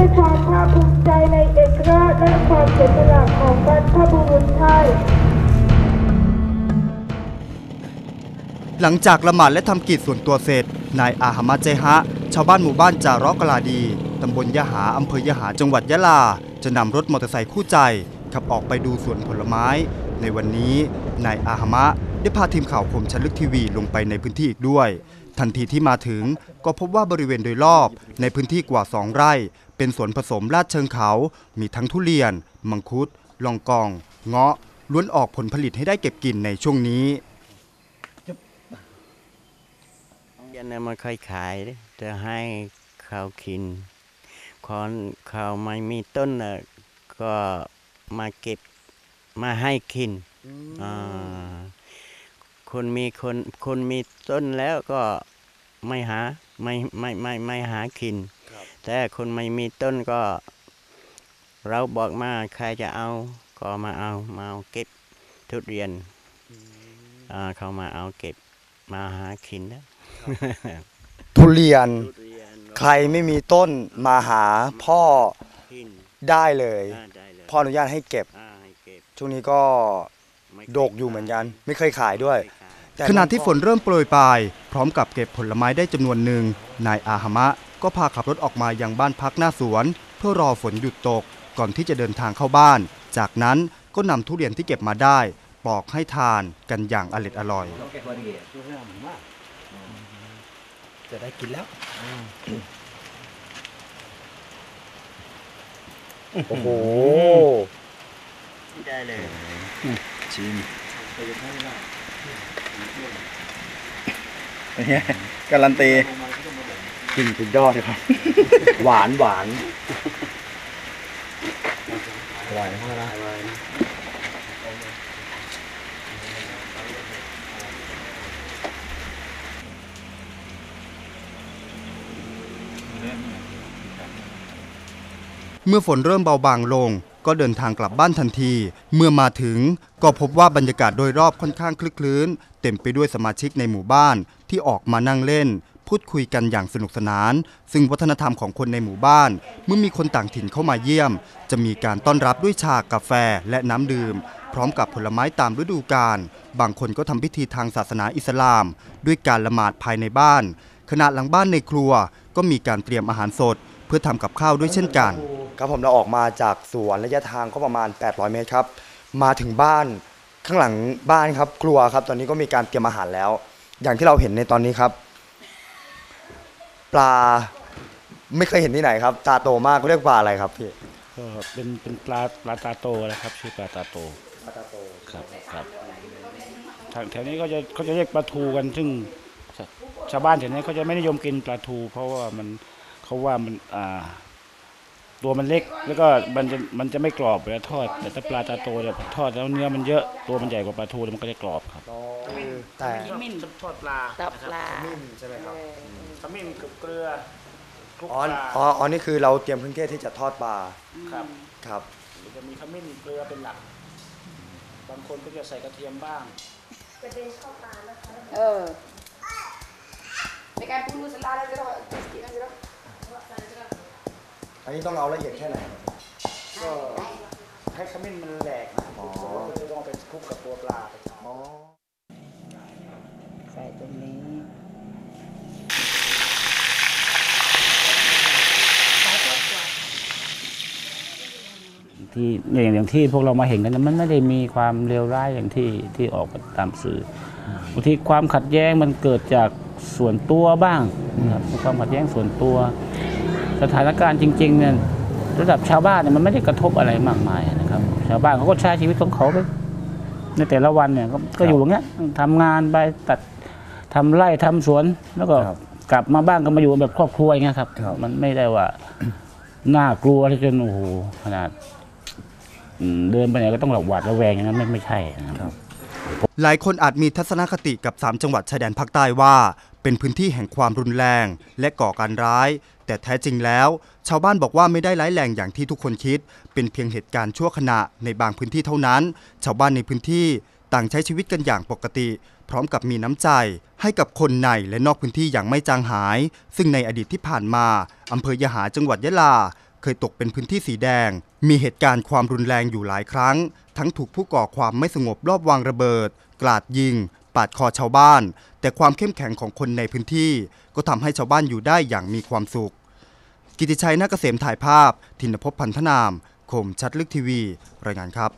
ด้วยความภาคภูมิใจในเอกราชและความเสียสละของบรรพบุรุษไทย หลังจากละหมาดและทำกิจส่วนตัวเสร็จ นายอาหมัดเจฮะ ชาวบ้านหมู่บ้านจารอกลาดีตำบลยะหาอำเภอยะหาจังหวัดยะลา จะนำรถมอเตอร์ไซค์คู่ใจ ขับออกไปดูสวนผลไม้ ในวันนี้นายอาหมะได้พาทีมข่าวคมชันลึกทีวีลงไปในพื้นที่อีกด้วย ทันทีที่มาถึงก็พบว่าบริเวณโดยรอบในพื้นที่กว่า 2 ไร่ เป็นสวนผสมลาดเชิงเขา มีทั้งทุเรียน มังคุด ลองกอง เงาะ ล้วนออกผลผลิตให้ได้เก็บกินในช่วงนี้ยันเอามาค่อยขายดิจะให้เขากินคอนเขาไม่มีต้นน่ะก็มาเก็บมาให้กินอ่าคนมีคนคนมีต้นแล้วก็ไม่หาไม่ไม่ไม่ไม่หากิน แต่คนไม่มีต้นก็ เราบอกมาใครจะเอา ก็มาเอามาเอาเก็บทุเรียนอ่าเขามาเอาเก็บมาหากินนะทุเรียน ใครไม่มีต้นมาหาพ่อกินได้เลยอ่าได้เลย พ่ออนุญาตให้เก็บอ่าให้เก็บช่วงนี้ก็ไม่โดกอยู่เหมือนกัน ไม่เคยขายด้วยไม่ขายขณะที่ฝนเริ่มโปรยปลาย พร้อมกับเก็บผลไม้ได้จำนวนหนึ่งนายอาหมะ ก็พาขับรถออกมายังบ้านพักหน้าสวน เพื่อรอฝนหยุดตกก่อนที่จะเดินทางเข้าบ้าน จากนั้นก็นำทุเรียนที่เก็บมาได้ ปอกให้ทานกันอย่างอร็ดอร่อย จะได้กินแล้ว โอ้โห ได้เลยชิมเป็นไงการันตี กินสุดยอดเลยครับ หวานหวานอร่อยมากนะเมื่อฝนเริ่มเบาบางลง ก็เดินทางกลับบ้านทันที เมื่อมาถึงก็พบว่าบรรยากาศโดยรอบค่อนข้างคลึกคลื้น เต็มไปด้วยสมาชิกในหมู่บ้านที่ออกมานั่งเล่น พูดคุยกันอย่างสนุกสนาน ซึ่งวัฒนธรรมของคนในหมู่บ้าน เมื่อมีคนต่างถิ่นเข้ามาเยี่ยม จะมีการต้อนรับด้วยชากาแฟและน้ำดื่ม พร้อมกับผลไม้ตามฤดูกาลบางคนก็ทำพิธีทางศาสนาอิสลาม ด้วยการละหมาดภายในบ้าน ขณะหลังบ้านในครัวก็มีการเตรียมอาหารสด เพื่อทำกับข้าวด้วยเช่นกัน ครับผมเราออกมาจากสวนระยะทางก็ประมาณ 800 เมตรครับ มาถึงบ้านข้างหลังบ้านครับครัวครับ ตอนนี้ก็มีการเตรียมอาหารแล้ว อย่างที่เราเห็นในตอนนี้ครับ ปลาไม่เคยเห็นที่ไหนครับ ตาโตมากเขาเรียกปลาอะไรครับพี่ก็เป็นเป็นปลาปลาตาโตนะครับชื่อปลาตาโตปลาตาโตครับครับทางแถวนี้ก็จะเขาจะเรียกปลาทูกัน ซึ่งชาวบ้านแถวนี้เขาจะไม่นิยมกินปลาทู เพราะว่ามันเขาว่ามันอ่า ตัวมันเล็ก แล้วก็มันจะมันจะไม่กรอบเวลาทอด แต่ถ้าปลาตาโตเนี่ยทอดแล้วเนื้อมันเยอะตัวมันใหญ่กว่าปลาทูแล้วมันก็จะกรอบ ครับแต่ขมิ้นทอดปลาตับปลาใช่ไหมครับขมิ้นกับเกลือคลุกอ๋อปลาอ๋ออ๋อนี่คือเราเตรียมเครื่องเทศที่จะทอดปลาครับครับจะมีขมิ้นเกลือเป็นหลัก บางคนก็จะใส่กระเทียมบ้างเออในการพูดสลาแล้วจะต้องกินอะไรอันนี้ต้องเอาละเอียดแค่ไหน ก็ให้ขมิ้นมันแหลกนะก็จะต้องเอาไปคลุกกับตัวปลาอ๋อใส่ตรงนี้ที่อย่างอย่างที่พวกเรามาเห็นกันนะมันไม่ได้มีความเลวร้ายอย่างที่ที่ออกมาตามสื่อบางทีความขัดแย้งมันเกิดจากส่วนตัวบ้างนะครับความขัดแย้งส่วนตัว สถานการณ์จริงๆเนี่ยระดับชาวบ้านเนี่ยมันไม่ได้กระทบอะไรมากมายนะครับ ชาวบ้านเขาก็ใช้ชีวิตของเขาไปในแต่ละวันเนี่ยก็ก็อยู่อย่างเงี้ยทำงานไปตัด ทำไร่ทำสวนแล้วก็กลับมาบ้านก็มาอยู่แบบครอบครัวอย่างเงี้ยครับ มันไม่ได้ว่า น่ากลัวที่จนโอ้โหขนาดอืมเดินไปไหนก็ต้องหลับหวาดระแวงอย่างนั้นไม่ไม่ใช่นะครับ หลายคนอาจมีทัศนคติกับ 3 จังหวัดชายแดนภาคใต้ว่า เป็นพื้นที่แห่งความรุนแรง และก่อการร้าย แต่แท้จริงแล้ว ชาวบ้านบอกว่าไม่ได้ร้ายแรงอย่างที่ทุกคนคิด เป็นเพียงเหตุการณ์ชั่วขณะในบางพื้นที่เท่านั้น ชาวบ้านในพื้นที่ ต่างใช้ชีวิตกันอย่างปกติ พร้อมกับมีน้ำใจ ให้กับคนในและนอกพื้นที่อย่างไม่จางหาย ซึ่งในอดีตที่ผ่านมาอำเภอยะหาจังหวัดยะลา เคยตกเป็นพื้นที่สีแดง มีเหตุการณ์ความรุนแรงอยู่หลายครั้ง ทั้งถูกผู้ก่อความไม่สงบรอบวางระเบิด กราดยิง ปาดคอชาวบ้าน แต่ความเข้มแข็งของคนในพื้นที่ ก็ทำให้ชาวบ้านอยู่ได้อย่างมีความสุข กิติชัยนาเกษมถ่ายภาพ ทินภพพันธนามคมชัดลึกทีวี รายงานครับ